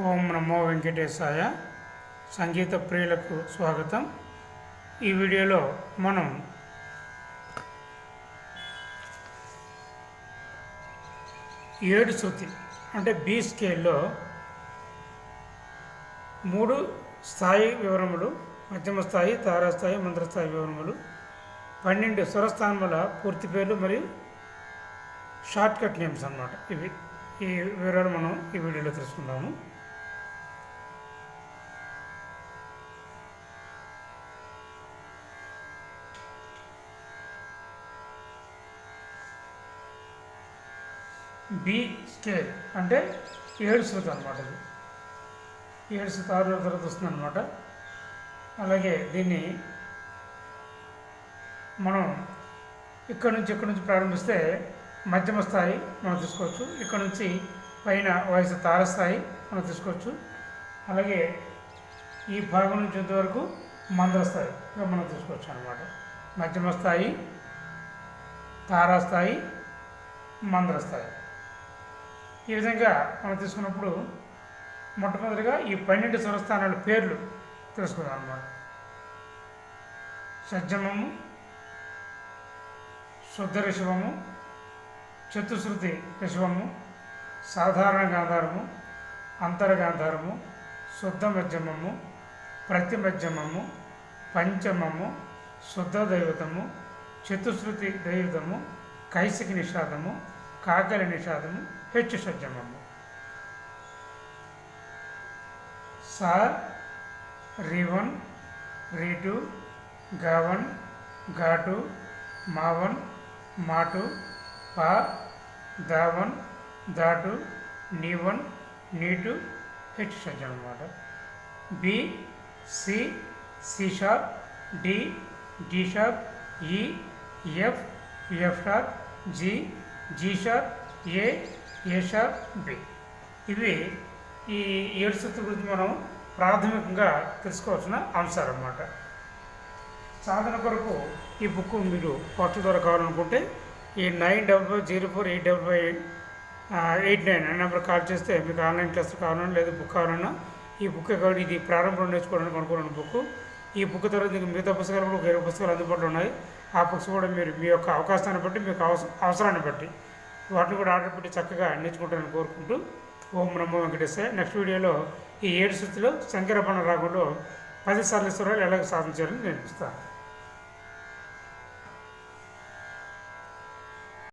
ఓం నమో వెంకటేశాయ. సంగీత ప్రియులకు స్వాగతం. ఈ వీడియోలో మనం ఏడు శృతి అంటే బి స్కేల్లో మూడు స్థాయి వివరములు మధ్యమ స్థాయి తారాస్థాయి మంత్రస్థాయి వివరములు పన్నెండు స్వరస్థానముల పూర్తి పేర్లు మరియు షార్ట్ కట్ నేమ్స్ అన్నమాట. ఇవి ఈ వివరాలు మనం ఈ వీడియోలో తెలుసుకుందాము. బి స్కేల్ అంటే ఏడు శృతి అనమాట ఇది. ఏడు శృతి ఆరు తర్వాత వస్తుంది అనమాట అలాగే దీన్ని మనం ఇక్కడ నుంచి ఇక్కడ నుంచి ప్రారంభిస్తే మధ్యమ స్థాయి మనం తీసుకోవచ్చు ఇక్కడ నుంచి పైన వయసు తారస్థాయి మనం తీసుకోవచ్చు అలాగే ఈ భాగం నుంచి ఇంతవరకు మందరస్థాయిగా మనం తీసుకోవచ్చు అనమాట మధ్యమ స్థాయి తారాస్థాయి మందరస్థాయి ఈ విధంగా మనం తీసుకున్నప్పుడు మొట్టమొదటిగా ఈ పన్నెండు స్వరస్థానాల పేర్లు తెలుసుకుందాం అన్నమాట. షడ్జమము శుద్ధ రిషభము చతుశ్రుతి రిషభము సాధారణ గాంధారము అంతరగాంధారము శుద్ధ మధ్యమము ప్రతి మధ్యమము పంచమము శుద్ధ దైవతము చతుశ్రుతి దైవతము కైసిక నిషాదము కాకలి నిషాదము హెచ్చు షడ్జమము సా రివన్ రీటు గావన్ ఘాటు మావన్ మాటు పా దావన్ దాటు నీవన్ నీటు హెచ్ షడ్జం అనమాట B C C sharp D D sharp E F F sharp G G sharp A ఏషా B. ఇవి ఈ ఏడు శక్తుల గురించి మనం ప్రాథమికంగా తెలుసుకోవాల్సిన అంశాలు అన్నమాట సాధన కొరకు ఈ బుక్ మీరు పోస్ట్ ద్వారా కావాలనుకుంటే ఈ nine double zero four eight double five eight nine అనే నెంబర్ కాల్ చేస్తే మీకు ఆన్లైన్ క్లాస్ కావాలన్నా లేదా బుక్ కావాలన్నా ఈ బుక్ కావాలి. ఇది ప్రారంభంలో నేర్చుకోవడానికి అనుకున్న బుక్. ఈ బుక్ తర్వాత మీకు మిగతా పుస్తకాలు కూడా వేరే పుస్తకాలు అందుబాటులో ఉన్నాయి. ఆ బుక్స్ కూడా మీరు మీ యొక్క అవకాశాన్ని బట్టి మీకు అవస అవసరాన్ని బట్టి. వాటిని కూడా ఆర్డర్ పెట్టి చక్కగా నేర్చుకుంటారని కోరుకుంటూ ఓం నమో వెంకటేశ్వర నెక్స్ట్ వీడియోలో ఈ ఏడు శృతిలో శంకరపణ రాగంలో పది సార్లు స్వరాలు ఎలాగ సాధించాలని నేర్పిస్తాను